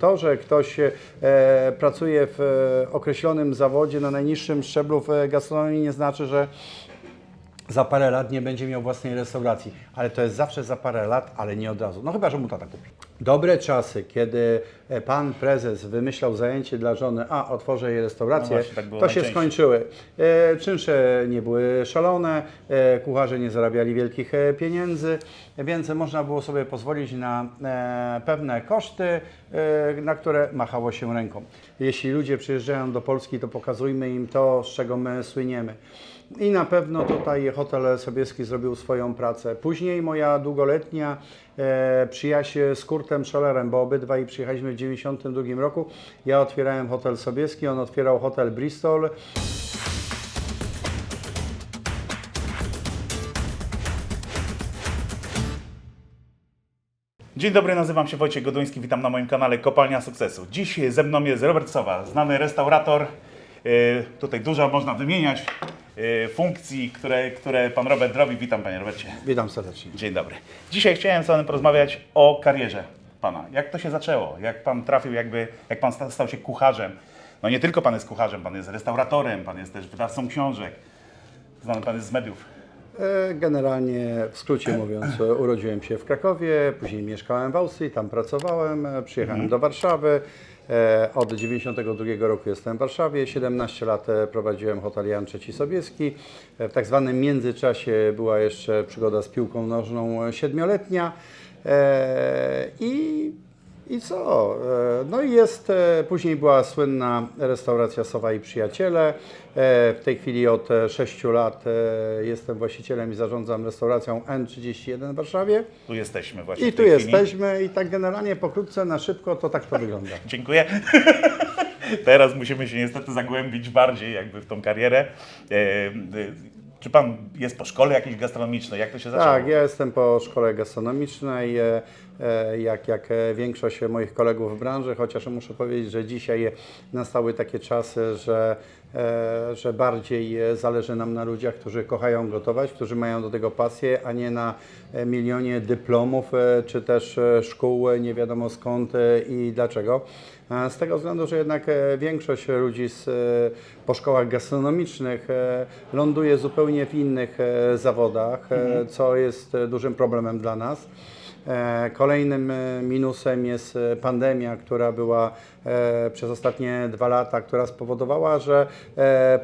To, że ktoś e, pracuje w e, określonym zawodzie na najniższym szczeblu w e, gastronomii nie znaczy, że za parę lat nie będzie miał własnej restauracji, ale to jest zawsze za parę lat, ale nie od razu. No chyba, że mu tata kupi. Dobre czasy, kiedy e, pan prezes wymyślał zajęcie dla żony, a otworzę jej restaurację, No właśnie, tak to się skończyły. E, czynsze nie były szalone, e, kucharze nie zarabiali wielkich pieniędzy, więc można było sobie pozwolić na pewne koszty, na które machało się ręką. Jeśli ludzie przyjeżdżają do Polski, to pokazujmy im to, z czego my słyniemy. I na pewno tutaj hotel Sobieski zrobił swoją pracę. Później moja długoletnia e, przyjaźń z Kurtem Schollerem, bo obydwaj przyjechaliśmy w 1992 roku. Ja otwierałem hotel Sobieski, on otwierał hotel Bristol. Dzień dobry, nazywam się Wojciech Goduński, witam na moim kanale Kopalnia Sukcesu. Dziś ze mną jest Robert Sowa, znany restaurator. Yy, Tutaj dużo można wymieniać funkcji, które, które pan Robert robi. Witam panie Robercie. Witam serdecznie. Dzień dobry. Dzisiaj chciałem z panem porozmawiać o karierze pana. Jak to się zaczęło? Jak pan trafił, jakby, jak pan sta- stał się kucharzem? No nie tylko pan jest kucharzem, pan jest restauratorem, pan jest też wydawcą książek. Znany pan jest z mediów. E, Generalnie, w skrócie mówiąc, e, urodziłem się w Krakowie, później mieszkałem w Austrii, tam pracowałem, e, przyjechałem do Warszawy. E, Od 92 roku jestem w Warszawie, 17 lat e, prowadziłem hotel Jan III Sobieski. E, W tak zwanym międzyczasie była jeszcze przygoda z piłką nożną siedmioletnia. I i co? E, No i jest, e, później była słynna restauracja Sowa i Przyjaciele. E, W tej chwili od 6 lat jestem właścicielem i zarządzam restauracją N31 w Warszawie. Tu jesteśmy właśnie I tu tej chwili. jesteśmy i tak generalnie pokrótce, na szybko to tak to wygląda. Dziękuję. Teraz musimy się niestety zagłębić bardziej jakby w tą karierę. Czy pan jest po szkole jakiejś gastronomicznej? Jak to się zaczęło? Tak, ja jestem po szkole gastronomicznej, e, e, jak, jak e, większość moich kolegów w branży, chociaż muszę powiedzieć, że dzisiaj nastały takie czasy, że, że bardziej e, zależy nam na ludziach, którzy kochają gotować, którzy mają do tego pasję, a nie na e, milionie dyplomów, e, czy też e, szkół e, nie wiadomo skąd e, i dlaczego. E, Z tego względu, że jednak e, większość ludzi z, e, po szkołach gastronomicznych e, ląduje zupełnie w innych e, zawodach, e, co jest e, dużym problemem dla nas. E, Kolejnym e, minusem jest e, pandemia, która była przez ostatnie dwa lata, która spowodowała, że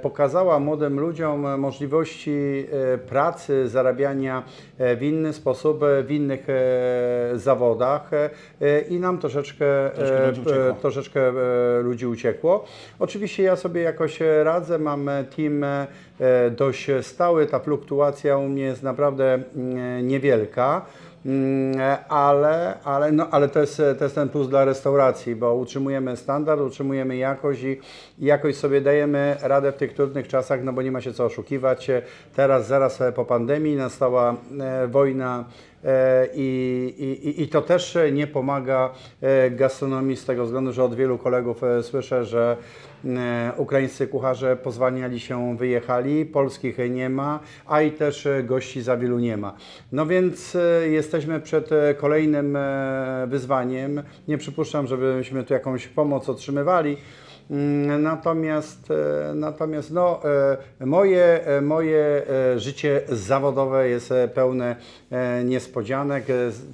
pokazała młodym ludziom możliwości pracy, zarabiania w inny sposób, w innych zawodach i nam troszeczkę, Troszkę e, ludzi uciekło. troszeczkę ludzi uciekło. Oczywiście ja sobie jakoś radzę, mam team dość stały, ta fluktuacja u mnie jest naprawdę mm, niewielka. Mm, Ale, ale, no, ale to, jest, to jest ten plus dla restauracji, bo utrzymujemy standard, utrzymujemy jakość i, jakoś sobie dajemy radę w tych trudnych czasach, no bo nie ma się co oszukiwać. Teraz, zaraz po pandemii nastała e, wojna i, i, i to też nie pomaga e, gastronomii z tego względu, że od wielu kolegów e, słyszę, że e, ukraińscy kucharze pozwaniali się, wyjechali, polskich nie ma, a i też e, gości za wielu nie ma. No więc e, jesteśmy przed e, kolejnym e, wyzwaniem. Nie przypuszczam, żebyśmy tu jakąś pomoc otrzymywali. Mm, Natomiast, e, natomiast no, e, moje, e, moje życie zawodowe jest pełne niespodzianek.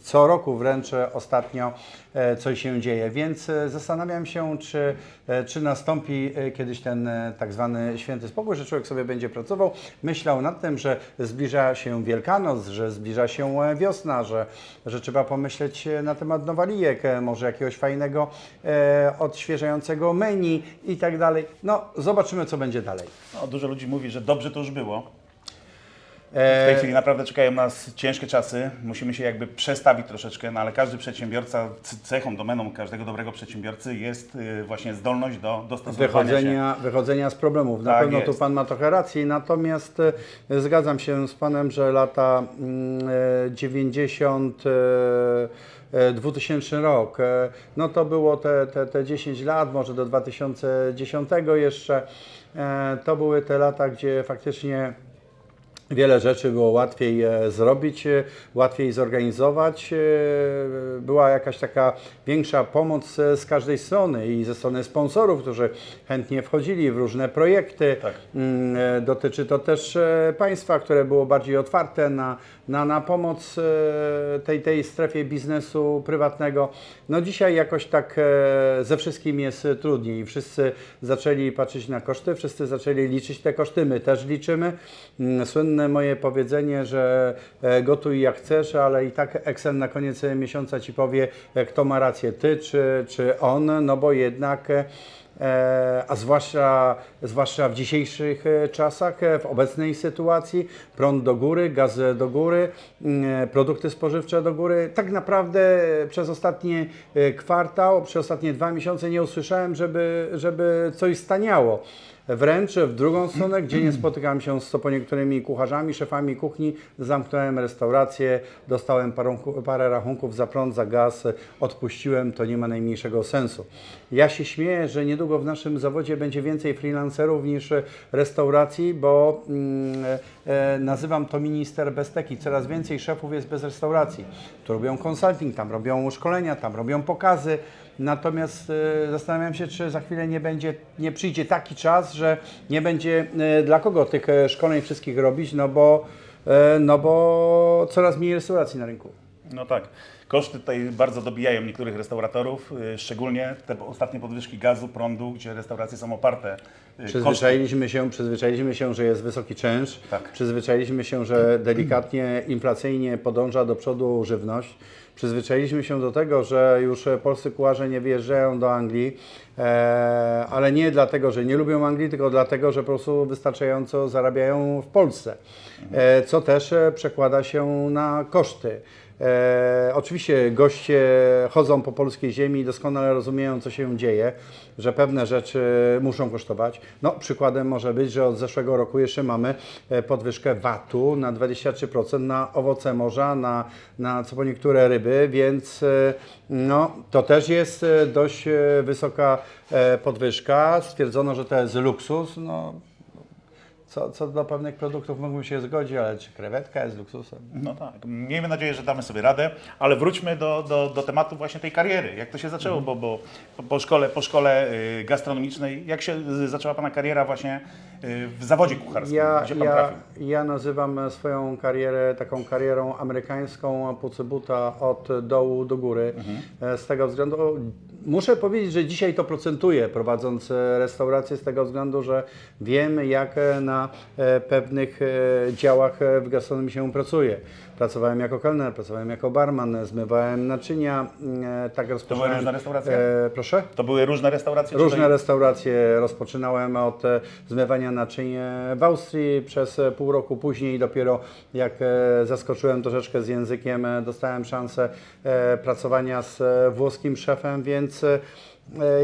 Co roku wręcz ostatnio e, coś się dzieje, więc e, zastanawiam się, czy, e, czy nastąpi kiedyś ten tak zwany święty spokój, że człowiek sobie będzie pracował, myślał nad tym, że zbliża się Wielkanoc, że zbliża się wiosna, że, że trzeba pomyśleć na temat nowalijek, może jakiegoś fajnego, odświeżającego menu i tak dalej. No, zobaczymy, co będzie dalej. No, dużo ludzi mówi, że dobrze to już było. W E, tej chwili naprawdę czekają nas ciężkie czasy. Musimy się jakby przestawić troszeczkę, no ale każdy przedsiębiorca, cechą, domeną każdego dobrego przedsiębiorcy jest y, właśnie zdolność do dostosowania się. wychodzenia, wychodzenia z problemów. Na Tak pewno tu jest. Pan ma trochę racji, natomiast e, zgadzam się z Panem, że lata mm, e, 90, e, e, 2000 rok, e, no to było te, te, te 10 lat, może do 2010 jeszcze, e, to były te lata, gdzie faktycznie Wiele rzeczy było łatwiej e, zrobić, e, łatwiej zorganizować. e, Była jakaś taka większa pomoc z każdej strony i ze strony sponsorów, którzy chętnie wchodzili w różne projekty. Tak. Mm, Dotyczy to też państwa, które było bardziej otwarte na, na, na pomoc tej, tej strefie biznesu prywatnego. No dzisiaj jakoś tak ze wszystkim jest trudniej. Wszyscy zaczęli patrzeć na koszty, wszyscy zaczęli liczyć te koszty, my też liczymy. Mm, Słynne moje powiedzenie, że e, gotuj jak chcesz, ale i tak Excel na koniec miesiąca Ci powie, e, kto ma rację, Ty czy, czy on, no bo jednak e, a zwłaszcza, zwłaszcza w dzisiejszych czasach, w obecnej sytuacji, prąd do góry, gaz do góry, mm, produkty spożywcze do góry. Tak naprawdę przez ostatni kwartał, przez ostatnie dwa miesiące nie usłyszałem, żeby, żeby coś staniało. Wręcz w drugą stronę, gdzie nie spotykałem się z co niektórymi kucharzami, szefami kuchni, zamknąłem restaurację, dostałem parę, rachunków za prąd, za gaz, odpuściłem, to nie ma najmniejszego sensu. Ja się śmieję, że niedługo w naszym zawodzie będzie więcej freelancerów niż restauracji, bo mm, e, nazywam to minister bez teki. Coraz więcej szefów jest bez restauracji. Tu robią consulting, tam robią szkolenia, tam robią pokazy. Natomiast e, zastanawiam się, czy za chwilę nie będzie, nie przyjdzie taki czas, że nie będzie e, dla kogo tych e, szkoleń wszystkich robić, no bo, no bo coraz mniej restauracji na rynku. No tak. Koszty tutaj bardzo dobijają niektórych restauratorów, szczególnie te ostatnie podwyżki gazu, prądu, gdzie restauracje są oparte. Y, koszty. Przyzwyczailiśmy się, przyzwyczailiśmy się, że jest wysoki czynsz. Tak. Przyzwyczailiśmy się, że delikatnie, inflacyjnie podąża do przodu żywność. Przyzwyczailiśmy się do tego, że już polscy kucharze nie wyjeżdżają do Anglii, e, ale nie dlatego, że nie lubią Anglii, tylko dlatego, że po prostu wystarczająco zarabiają w Polsce, e, co też e, przekłada się na koszty. E, oczywiście goście chodzą po polskiej ziemi i doskonale rozumieją, co się dzieje, że pewne rzeczy muszą kosztować. No, przykładem może być, że od zeszłego roku jeszcze mamy e, podwyżkę VAT-u na 23% na owoce morza, na, na co po niektóre ryby, więc e, no, to też jest e, dość wysoka podwyżka. Stwierdzono, że to jest luksus. No, co, co do pewnych produktów mógłbym się zgodzić, ale czy krewetka jest luksusem? No tak. Miejmy nadzieję, że damy sobie radę, ale wróćmy do, do, do tematu właśnie tej kariery. Jak to się zaczęło, bo, bo po- szkole, po szkole y, gastronomicznej, jak się zaczęła Pana kariera właśnie y, w zawodzie kucharskim? Ja, Gdzie Pan ja, trafił? ja nazywam swoją karierę taką karierą amerykańską pucybuta od dołu do góry. E, Z tego względu muszę powiedzieć, że dzisiaj to procentuję prowadząc e, restaurację z tego względu, że wiem jak e, na e, pewnych e, działach e, w gastronomii się pracuje. Pracowałem jako kelner, pracowałem jako barman, zmywałem naczynia, e, tak rozpoczynałem. różne restauracje? E, proszę? To były różne restauracje? Różne to- restauracje rozpoczynałem od zmywania naczyń w Austrii przez pół roku później dopiero jak zaskoczyłem troszeczkę z językiem, dostałem szansę pracowania z włoskim szefem, więc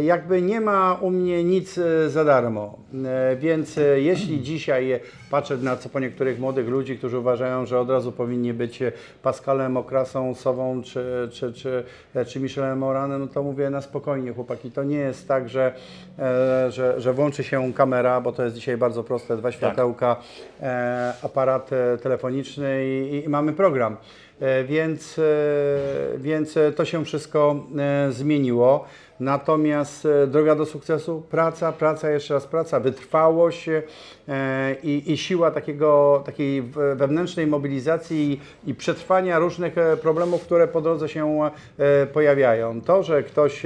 jakby nie ma u mnie nic e, za darmo. E, Więc e, jeśli dzisiaj patrzę na co po niektórych młodych ludzi, którzy uważają, że od razu powinni być e, Pascalem Okrasą, Sową czy, czy, czy, e, czy Michelem Moranem, no to mówię na spokojnie chłopaki. To nie jest tak, że, e, że, że włączy się kamera, bo to jest dzisiaj bardzo proste, dwa światełka, e, aparat e, telefoniczny i, i mamy program. E, Więc, e, więc e, to się wszystko e, zmieniło. Natomiast e, droga do sukcesu, praca, praca, jeszcze raz praca, wytrwałość e, i, i siła takiego, takiej wewnętrznej mobilizacji i, i przetrwania różnych e, problemów, które po drodze się pojawiają. To, że ktoś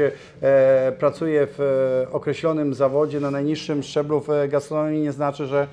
pracuje w określonym zawodzie na najniższym szczeblu w gastronomii nie znaczy, że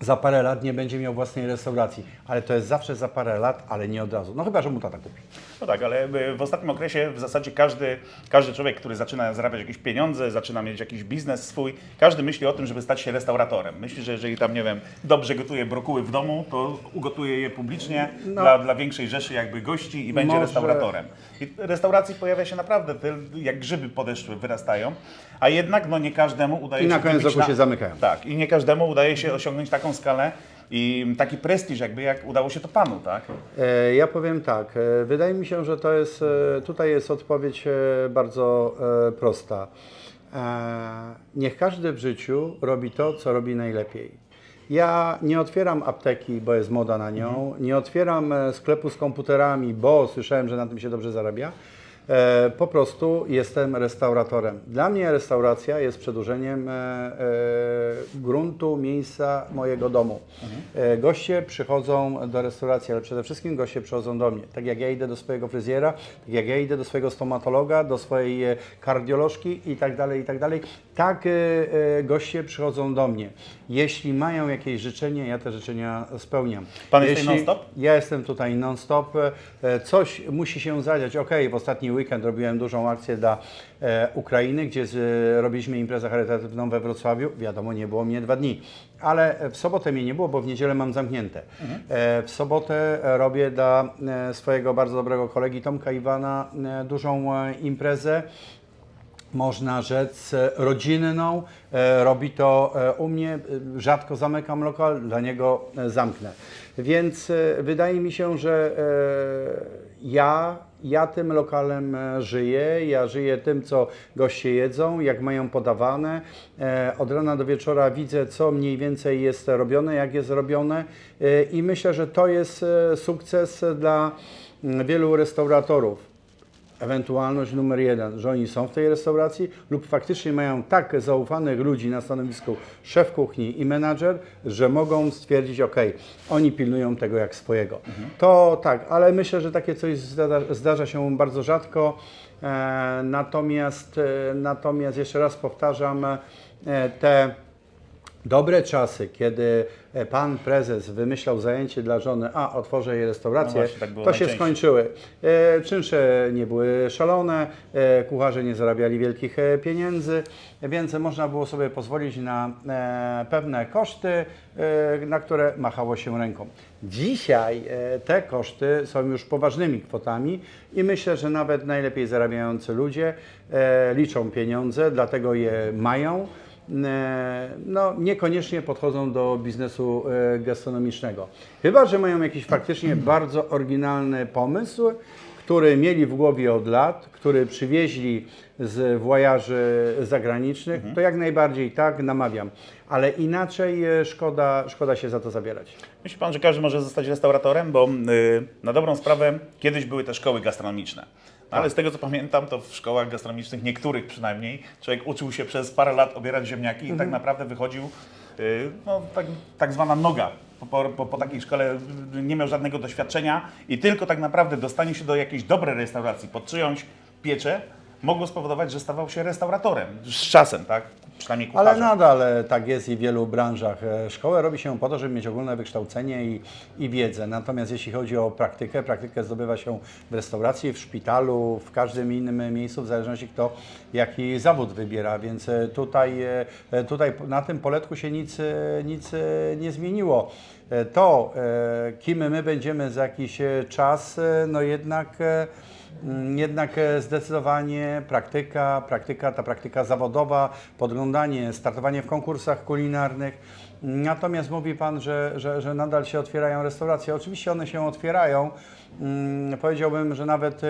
za parę lat nie będzie miał własnej restauracji, ale to jest zawsze za parę lat, ale nie od razu. No chyba, że mu tata kupi. No tak, ale w ostatnim okresie w zasadzie każdy, każdy człowiek, który zaczyna zarabiać jakieś pieniądze, zaczyna mieć jakiś biznes swój, każdy myśli o tym, żeby stać się restauratorem. Myśli, że jeżeli tam, nie wiem, dobrze gotuje brokuły w domu, to ugotuje je publicznie No. dla, dla większej rzeszy jakby gości i będzie Może- restauratorem. I restauracji pojawia się naprawdę, jak grzyby podeszły, wyrastają, a jednak no nie każdemu udaje I się na koniec roku się zamykają. Tak, i nie każdemu udaje się osiągnąć taką skalę i taki prestiż jakby, jak udało się to Panu, tak? E, Ja powiem tak, e, wydaje mi się, że to jest, e, tutaj jest odpowiedź e, bardzo e, prosta. E, Niech każdy w życiu robi to, co robi najlepiej. Ja nie otwieram apteki, bo jest moda na nią, nie otwieram e, sklepu z komputerami, bo słyszałem, że na tym się dobrze zarabia. E, po prostu jestem restauratorem. Dla mnie restauracja jest przedłużeniem e, e, gruntu, miejsca mojego domu. Goście przychodzą do restauracji, ale przede wszystkim goście przychodzą do mnie. Tak jak ja idę do swojego fryzjera, tak jak ja idę do swojego stomatologa, do swojej kardiolożki i tak dalej, i tak dalej. Tak goście przychodzą do mnie. Jeśli mają jakieś życzenie, ja te życzenia spełniam. Pan jest non-stop? Ja jestem tutaj non-stop. Coś musi się zadziać. Ok, w ostatni weekend robiłem dużą akcję dla e, Ukrainy, gdzie z, robiliśmy imprezę charytatywną we Wrocławiu. Wiadomo, nie było mnie dwa dni. Ale w sobotę mnie nie było, bo w niedzielę mam zamknięte. E, w sobotę e, robię dla e, swojego bardzo dobrego kolegi Tomka Iwana e, dużą e, imprezę można rzec, e, rodzinną. E, Robi to e, u mnie. E, Rzadko zamykam lokal, dla niego e, zamknę. Więc e, wydaje mi się, że e, ja, ja tym lokalem e, żyję. Ja żyję tym, co goście jedzą, jak mają podawane. E, Od rana do wieczora widzę, co mniej więcej jest robione, jak jest robione. E, I myślę, że to jest sukces dla mm, wielu restauratorów ewentualność numer jeden, że oni są w tej restauracji lub faktycznie mają tak zaufanych ludzi na stanowisku szef kuchni i menadżer, że mogą stwierdzić, ok, oni pilnują tego jak swojego. To tak, ale myślę, że takie coś zdarza, zdarza się bardzo rzadko. E, natomiast, e, natomiast jeszcze raz powtarzam, e, te dobre czasy, kiedy e, pan prezes wymyślał zajęcie dla żony, a otworzę jej restaurację, No właśnie, tak to się skończyły. E, czynsze nie były szalone, e, kucharze nie zarabiali wielkich pieniędzy, więc można było sobie pozwolić na pewne koszty, na które machało się ręką. Dzisiaj te koszty są już poważnymi kwotami i myślę, że nawet najlepiej zarabiający ludzie liczą pieniądze, dlatego je mają no, niekoniecznie podchodzą do biznesu e, gastronomicznego. Chyba, że mają jakiś faktycznie bardzo oryginalny pomysł, który mieli w głowie od lat, który przywieźli z wojaży zagranicznych, to jak najbardziej tak, namawiam. Ale inaczej e, szkoda, szkoda się za to zabierać. Myśli Pan, że każdy może zostać restauratorem? Bo y, na dobrą sprawę kiedyś były te szkoły gastronomiczne. No, ale z tego co pamiętam, to w szkołach gastronomicznych, niektórych przynajmniej, człowiek uczył się przez parę lat obierać ziemniaki i tak naprawdę wychodził y, no, tak, tak zwana noga. Po, po, po, po takiej szkole y, nie miał żadnego doświadczenia i tylko tak naprawdę dostanie się do jakiejś dobrej restauracji pod czyjąś pieczę mogło spowodować, że stawał się restauratorem z czasem, tak? Przynajmniej kucharzem. Ale nadal e, tak jest i w wielu branżach. E, Szkołę robi się po to, żeby mieć ogólne wykształcenie i, i wiedzę. Natomiast jeśli chodzi o praktykę, praktykę zdobywa się w restauracji, w szpitalu, w każdym innym miejscu, w zależności kto jaki zawód wybiera. Więc e, tutaj, tutaj na tym poletku się nic, nic nie zmieniło. To, kim my będziemy za jakiś czas, no jednak Jednak e, zdecydowanie praktyka, praktyka, ta praktyka zawodowa, podglądanie, startowanie w konkursach kulinarnych. Natomiast mówi Pan, że, że, że nadal się otwierają restauracje. Oczywiście one się otwierają. Mm, Powiedziałbym, że nawet e,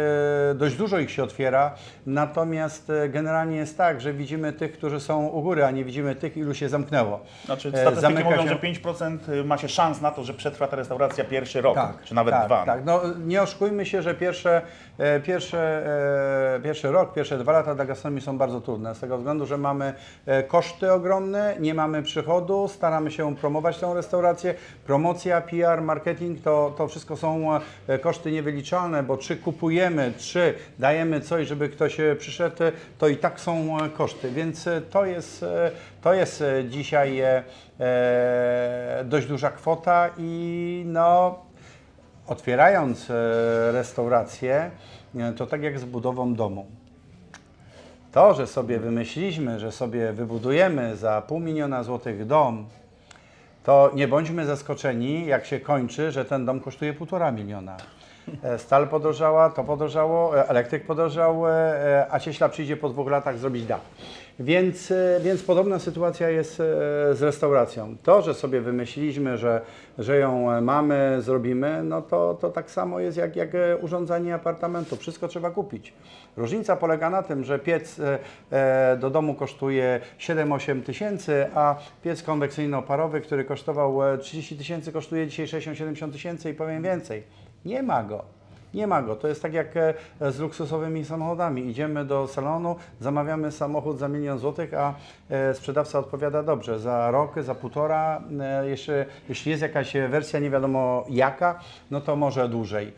dość dużo ich się otwiera. Natomiast e, generalnie jest tak, że widzimy tych, którzy są u góry, a nie widzimy tych, ilu się zamknęło. Znaczy statystyki zamyka mówią, się- że 5% ma się szans na to, że przetrwa ta restauracja pierwszy rok, Tak, czy nawet tak, dwa. Tak, no nie oszukujmy się, że pierwsze, pierwsze, e, pierwszy rok, pierwsze dwa lata dla gastronomii są bardzo trudne, z tego względu, że mamy e, koszty ogromne, nie mamy przychodu, staramy się promować tą restaurację, promocja, PR, marketing, to, to wszystko są e, koszty niewyliczalne, bo czy kupujemy, czy dajemy coś, żeby ktoś e, przyszedł, to i tak są e, koszty, więc e, to jest, e, to jest e, dzisiaj e, e, dość duża kwota i no otwierając e, restaurację, e, to tak jak z budową domu. To, że sobie wymyśliliśmy, że sobie wybudujemy za pół miliona złotych dom, to nie bądźmy zaskoczeni, jak się kończy, że ten dom kosztuje półtora miliona. E, Stal podrożała, to podrożało, elektryk podrożał, a cieśla przyjdzie po dwóch latach zrobić dach. Więc, e, więc podobna sytuacja jest e, z restauracją. To, że sobie wymyśliliśmy, że, że ją e, mamy, zrobimy, no to, to tak samo jest jak, jak e, urządzanie apartamentu. Wszystko trzeba kupić. Różnica polega na tym, że piec do domu kosztuje 7-8 tysięcy, a piec konwekcyjno-parowy, który kosztował e, 30 tysięcy, kosztuje dzisiaj 60-70 tysięcy i powiem więcej. Nie ma go. Nie ma go. To jest tak jak e, z luksusowymi samochodami. Idziemy do salonu, zamawiamy samochód za milion złotych, a e, sprzedawca odpowiada dobrze. Za rok, za półtora, e, jeszcze, jeśli jest jakaś wersja nie wiadomo jaka, no to może dłużej.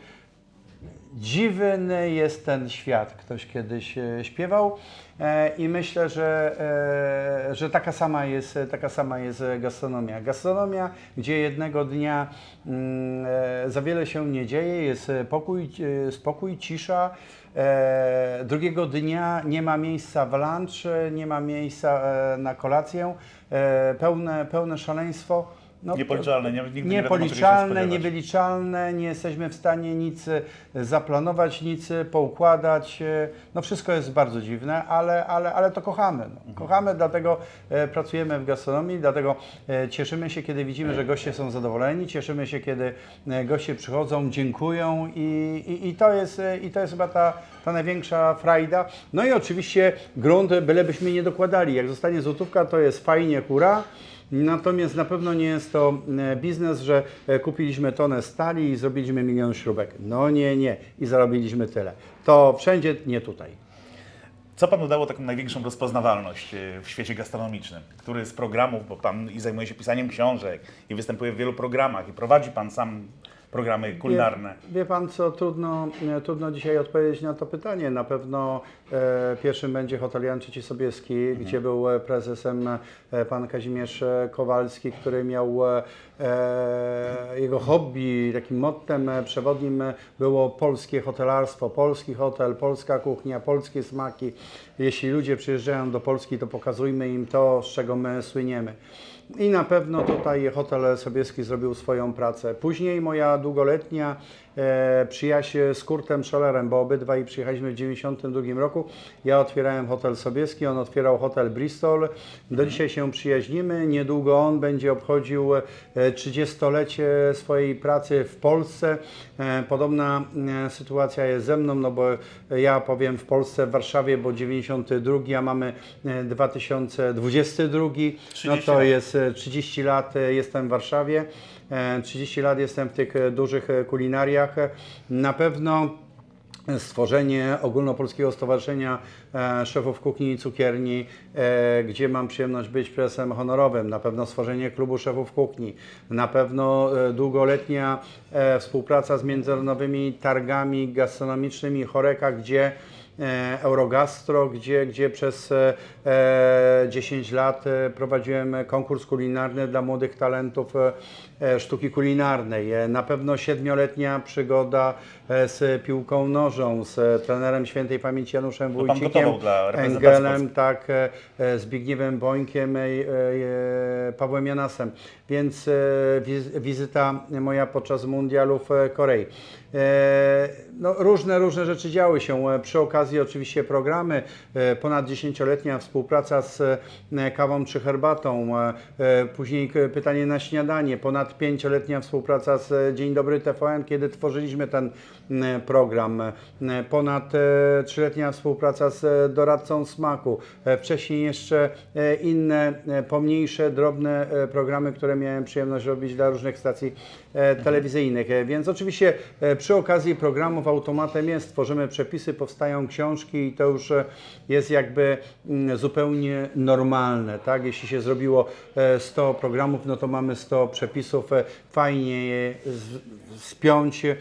Dziwny jest ten świat, ktoś kiedyś e, śpiewał e, i myślę, że, e, że taka, sama jest, taka sama jest gastronomia. Gastronomia, gdzie jednego dnia mm, za wiele się nie dzieje, jest pokój, spokój, cisza, drugiego dnia nie ma miejsca w lunch, nie ma miejsca na kolację, pełne, pełne szaleństwo. No, Niepoliczalne, nie- nigdy nie wiadomo, Niepoliczalne, niewyliczalne, nie jesteśmy w stanie nic e, zaplanować, nic e, poukładać. e, No wszystko jest bardzo dziwne, ale, ale, ale to kochamy. No. Kochamy, dlatego pracujemy w gastronomii, dlatego cieszymy się, kiedy widzimy, że goście są zadowoleni, cieszymy się, kiedy goście przychodzą, dziękują i, i, i, to, jest, i to jest chyba ta, ta największa frajda. No i oczywiście grunt, bylebyśmy nie dokładali. Jak zostanie złotówka, to jest fajnie, hura. Natomiast na pewno nie jest to e, biznes, że e, kupiliśmy tonę stali i zrobiliśmy milion śrubek. No nie, nie. I zarobiliśmy tyle. To wszędzie, nie tutaj. Co Panu dało taką największą rozpoznawalność e, w świecie gastronomicznym? Który z programów, bo Pan i zajmuje się pisaniem książek i występuje w wielu programach i prowadzi Pan sam programy kulinarne. Wie, wie Pan co, trudno, e, trudno dzisiaj odpowiedzieć na to pytanie. Na pewno e, pierwszym będzie hotel Jan III Sobieski, gdzie był e, prezesem e, pan Kazimierz Kowalski, który miał e, jego hobby, takim mottem przewodnim było polskie hotelarstwo, polski hotel, polska kuchnia, polskie smaki. Jeśli ludzie przyjeżdżają do Polski, to pokazujmy im to, z czego my słyniemy. I na pewno tutaj Hotel Sobieski zrobił swoją pracę. Później moja długoletnia e, przyjaźń z Kurtem Schollerem, bo obydwaj przyjechaliśmy w 1992 roku. Ja otwierałem Hotel Sobieski, on otwierał Hotel Bristol. Do dzisiaj się przyjaźnimy. Niedługo on będzie obchodził e, 30-lecie swojej pracy w Polsce. E, podobna e, sytuacja jest ze mną, no bo ja powiem w Polsce, w Warszawie, bo 92, a mamy e, 2022. No 30 to jest e, 30 lat e, jestem w Warszawie, e, 30 lat jestem w tych e, dużych e, kulinariach. Na pewno stworzenie Ogólnopolskiego Stowarzyszenia e, Szefów Kuchni i Cukierni, e, gdzie mam przyjemność być prezesem honorowym, na pewno stworzenie Klubu Szefów Kuchni, na pewno e, długoletnia e, współpraca z międzynarodowymi targami gastronomicznymi Choreka, gdzie e, Eurogastro, gdzie, gdzie przez e, e, 10 lat e, prowadziłem konkurs kulinarny dla młodych talentów e, e, sztuki kulinarnej. E, Na pewno siedmioletnia przygoda e, z piłką nożą, z e, trenerem świętej pamięci Januszem Wójcikiem, Engelem, tak, e, e, Zbigniewem Bońkiem, e, e, Pawłem Janasem. Więc e, wiz- wizyta moja podczas mundialów e, Korei. E, No, różne, różne rzeczy działy się. E, Przy okazji oczywiście programy, e, ponad dziesięcioletnia współpraca z kawą czy herbatą, później pytanie na śniadanie, ponad pięcioletnia współpraca z Dzień Dobry TVN, kiedy tworzyliśmy ten program, ponad e, trzyletnia współpraca z doradcą smaku, wcześniej jeszcze inne pomniejsze, drobne programy, które miałem przyjemność robić dla różnych stacji telewizyjnych. Więc oczywiście przy okazji programów automatem jest, tworzymy przepisy, powstają książki i to już e, jest jakby mm, zupełnie normalne. Tak? Jeśli się zrobiło e, 100 programów, no to mamy 100 przepisów. E, Fajnie je spiąć e,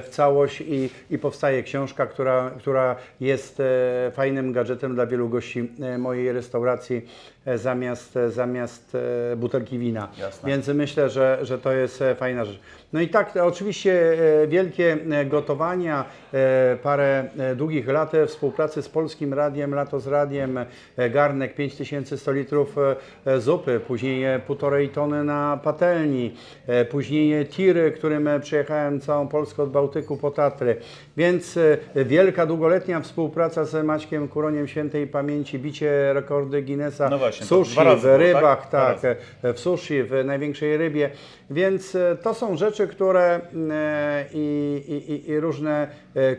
w całość i, i powstaje książka, która, która jest e, fajnym gadżetem dla wielu gości e, mojej restauracji e, zamiast, e, zamiast e, butelki wina. Jasne. Więc myślę, że, że to jest e, fajna rzecz. No i tak, oczywiście e, wielkie e, gotowania, e, parę e, długich lat e, współpracy z Polskim Radiem, Lato z Radiem, e, garnek 5100 litrów e, e, zupy, później e, półtorej tony na patelni, e, później tiry, którym e, przejechałem całą Polskę od Bałtyku po Tatry. Więc e, wielka, długoletnia współpraca z Maćkiem Kuroniem Świętej Pamięci, bicie rekordy Guinnessa No właśnie, sushi, dwa razy w było, tak? rybach, tak, e, w sushi, w największej rybie. Więc e, to są rzeczy, które e, i, i, i- różne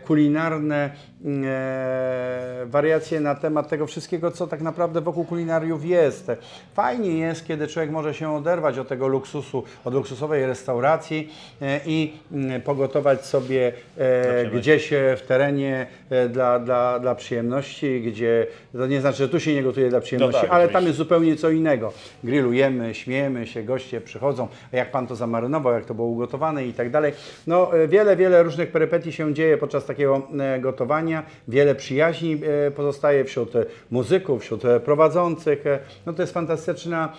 kulinarne wariacje na temat tego wszystkiego, co tak naprawdę wokół kulinariów jest. Fajnie jest, kiedy człowiek może się oderwać od tego luksusu, od luksusowej restauracji e, i mm, pogotować sobie e, gdzieś e, w terenie e, dla, dla, dla przyjemności, gdzie to nie znaczy, że tu się nie gotuje dla przyjemności, tak, ale tam jest zupełnie co innego. Grillujemy, śmiejemy się, goście przychodzą, a jak pan to zamarynował, jak to było ugotowane i tak dalej. No e, wiele, wiele różnych perypetii się dzieje podczas takiego e, Wiele przyjaźni e, pozostaje wśród e, muzyków, wśród e, prowadzących. No to jest fantastyczna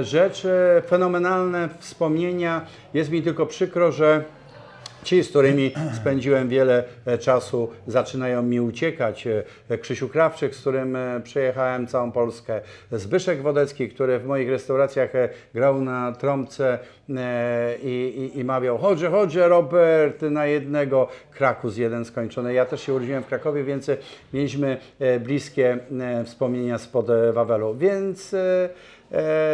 rzecz, fenomenalne wspomnienia. Jest mi tylko przykro, że Ci, z którymi spędziłem wiele e, czasu, zaczynają mi uciekać. E, Krzysiu Krawczyk, z którym e, przejechałem całą Polskę. Zbyszek Wodecki, który w moich restauracjach e, grał na trąbce e, i, i, i mawiał chodź, chodź Robert na jednego. Krakus jeden skończony. Ja też się urodziłem w Krakowie, więc e, mieliśmy e, bliskie e, wspomnienia spod e, Wawelu. Więc e, e,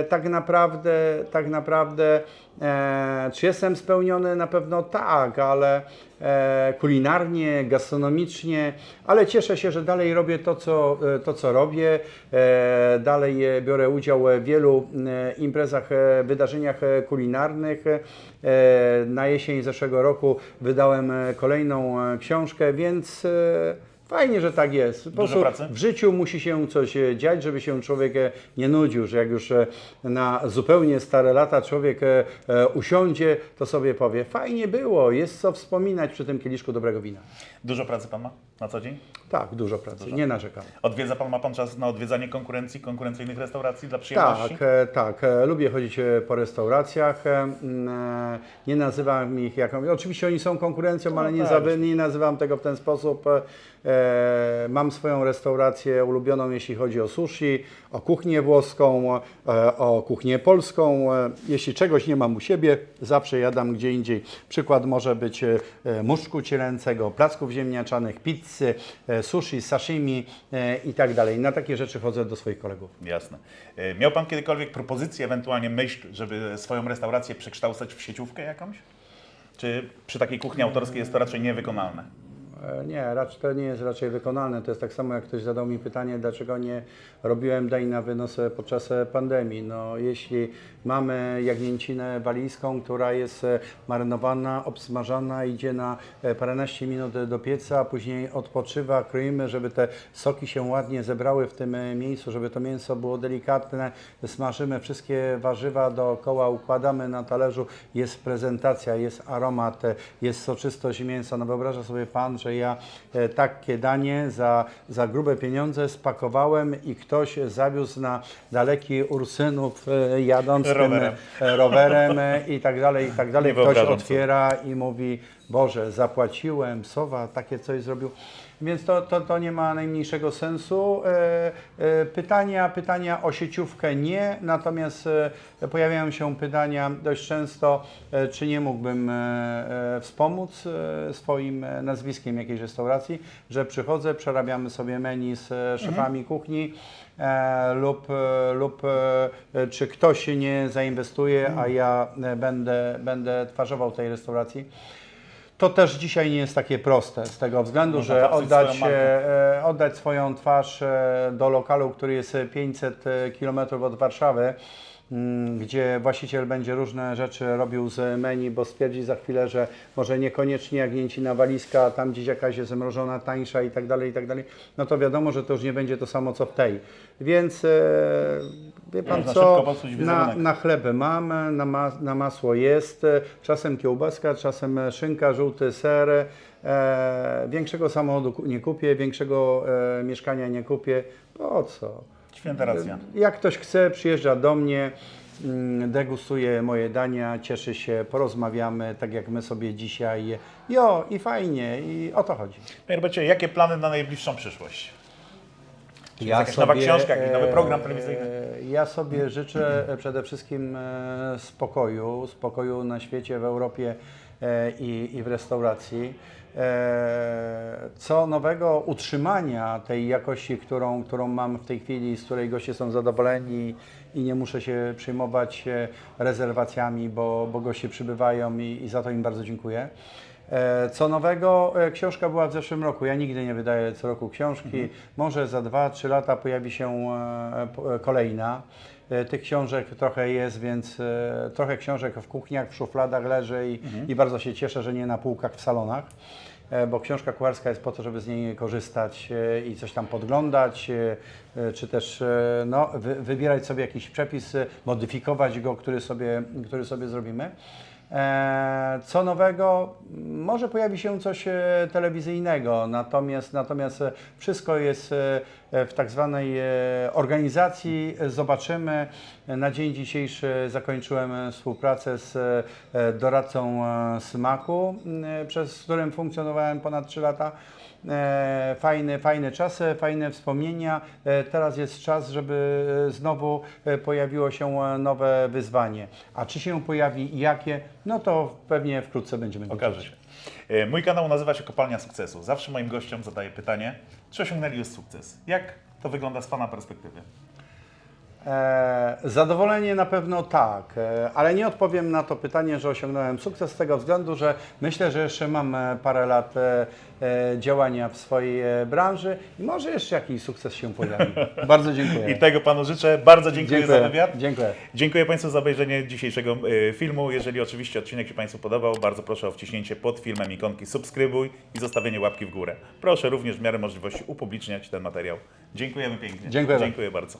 tak naprawdę, tak naprawdę E, czy jestem spełniony? Na pewno tak, ale e, kulinarnie, gastronomicznie, ale cieszę się, że dalej robię to, co, e, to, co robię. E, dalej e, biorę udział w wielu e, imprezach, e, wydarzeniach e, kulinarnych. E, na jesień zeszłego roku wydałem e, kolejną e, książkę, więc e, fajnie, że tak jest. Po pracy? w życiu musi się coś e, dziać, żeby się człowiek e, nie nudził, że jak już e, na zupełnie stare lata człowiek usiądzie, to sobie powie, fajnie było, jest co wspominać przy tym kieliszku dobrego wina. Dużo pracy pan ma na co dzień? Tak, dużo pracy, nie narzekam. Odwiedza pan, ma pan czas na odwiedzanie konkurencji, konkurencyjnych restauracji dla przyjemności? Tak, tak. Lubię chodzić po restauracjach. Nie nazywam ich jaką. Oczywiście oni są konkurencją, ale nie, tak. zawy- nie nazywam tego w ten sposób. E, Mam swoją restaurację ulubioną, jeśli chodzi o sushi, o kuchnię włoską, e, o kuchnię polską. E, Jeśli czegoś nie mam u siebie, zawsze jadam gdzie indziej. Przykład może być muszku cielęcego, placków ziemniaczanych, pizzy, sushi, sashimi i tak dalej. Na takie rzeczy chodzę do swoich kolegów. Jasne. Miał pan kiedykolwiek propozycję, ewentualnie myśl, żeby swoją restaurację przekształcać w sieciówkę jakąś? Czy przy takiej kuchni autorskiej jest to raczej niewykonalne? E, Nie, raczej to nie jest raczej wykonalne. To jest tak samo, jak ktoś zadał mi pytanie, dlaczego nie robiłem dań na wynos podczas e, pandemii. No, jeśli mamy jagnięcinę walijską, która jest e, marynowana, obsmażana, idzie na paręnaście minut do pieca, a później odpoczywa, kroimy, żeby te soki się ładnie zebrały w tym miejscu, żeby to mięso było delikatne, smażymy wszystkie warzywa dookoła, układamy na talerzu, jest prezentacja, jest aromat, jest soczystość mięsa. No wyobraża sobie Pan, że ja e, takie danie za, za grube pieniądze spakowałem i ktoś zawiózł na daleki Ursynów e, jadąc Rowerem. e, rowerem i tak dalej, i tak dalej. Ktoś otwiera i mówi, Boże, zapłaciłem, sowa, takie coś zrobił. Więc to, to, to nie ma najmniejszego sensu. E, e, Pytania, pytania o sieciówkę nie, natomiast e, pojawiają się pytania dość często, czy nie mógłbym wspomóc swoim nazwiskiem jakiejś restauracji, że przychodzę, przerabiamy sobie menu z szefami kuchni e, lub, lub czy ktoś nie zainwestuje, a ja e, będę, będę twarzował tej restauracji. To też dzisiaj nie jest takie proste, z tego względu, Można że popsuć oddać, swoją markę. e, oddać swoją twarz e, do lokalu, który jest 500 km od Warszawy, gdzie właściciel będzie różne rzeczy robił z menu, bo stwierdzi za chwilę, że może niekoniecznie jagnięcina walizka, tam gdzieś jakaś jest zamrożona, tańsza i tak dalej, i tak dalej, no to wiadomo, że to już nie będzie to samo co w tej. Więc e, wie Pan Można co, szybko popsuć na, wizerunek. na chleb mam, na, ma, na masło jest, e, czasem kiełbaska, czasem szynka, żółty ser. E, większego samochodu ku- nie kupię, większego e, mieszkania nie kupię. Po co? Święta racja. Jak ktoś chce, przyjeżdża do mnie. mm, degustuje moje dania, cieszy się, porozmawiamy, tak jak my sobie dzisiaj. Jo, i fajnie, i o to chodzi. Panie Robercie, jakie plany na najbliższą przyszłość? Czy jest jakaś nowa książka, jakiś nowy program telewizyjny? e, Ja sobie życzę przede wszystkim e, spokoju, spokoju na świecie, w Europie e, i, i w restauracji. E, Co nowego utrzymania tej jakości, którą, którą mam w tej chwili, z której goście są zadowoleni i nie muszę się przejmować e, rezerwacjami, bo, bo goście przybywają i, i za to im bardzo dziękuję. E, Co nowego, książka była w zeszłym roku. Ja nigdy nie wydaję co roku książki. Może za 2-3 lata pojawi się kolejna. E, Tych książek trochę jest, więc e, trochę książek w kuchniach, w szufladach leży i, i bardzo się cieszę, że nie na półkach w salonach. E, Bo książka kucharska jest po to, żeby z niej korzystać i coś tam podglądać, czy też no, wy, wybierać sobie jakiś przepis, modyfikować go, który sobie, który sobie zrobimy. E, Co nowego? Może pojawi się coś e, telewizyjnego, natomiast, natomiast e, wszystko jest w tak zwanej organizacji. Zobaczymy. Na dzień dzisiejszy zakończyłem współpracę z doradcą Smaku, przez którym funkcjonowałem ponad 3 lata. E, Fajne, fajne czasy, fajne wspomnienia. E, Teraz jest czas, żeby e, znowu pojawiło się nowe wyzwanie. A czy się pojawi i jakie? No to pewnie wkrótce będziemy Okaże wiedzieć. się. E, Mój kanał nazywa się Kopalnia Sukcesu. Zawsze moim gościom zadaję pytanie, czy osiągnęli już sukces? Jak to wygląda z Pana perspektywy? E, zadowolenie na pewno tak, e, ale nie odpowiem na to pytanie, że osiągnąłem sukces z tego względu, że myślę, że jeszcze mam e, parę lat działania w swojej branży i może jeszcze jakiś sukces się pojawi. Bardzo dziękuję. I tego Panu życzę. Bardzo dziękuję, za wywiad. Dziękuję. Dziękuję Państwu za obejrzenie dzisiejszego filmu. Jeżeli oczywiście odcinek się Państwu podobał, bardzo proszę o wciśnięcie pod filmem ikonki subskrybuj i zostawienie łapki w górę. Proszę również w miarę możliwości upubliczniać ten materiał. Dziękujemy pięknie. Dziękuję. Dziękuję bardzo.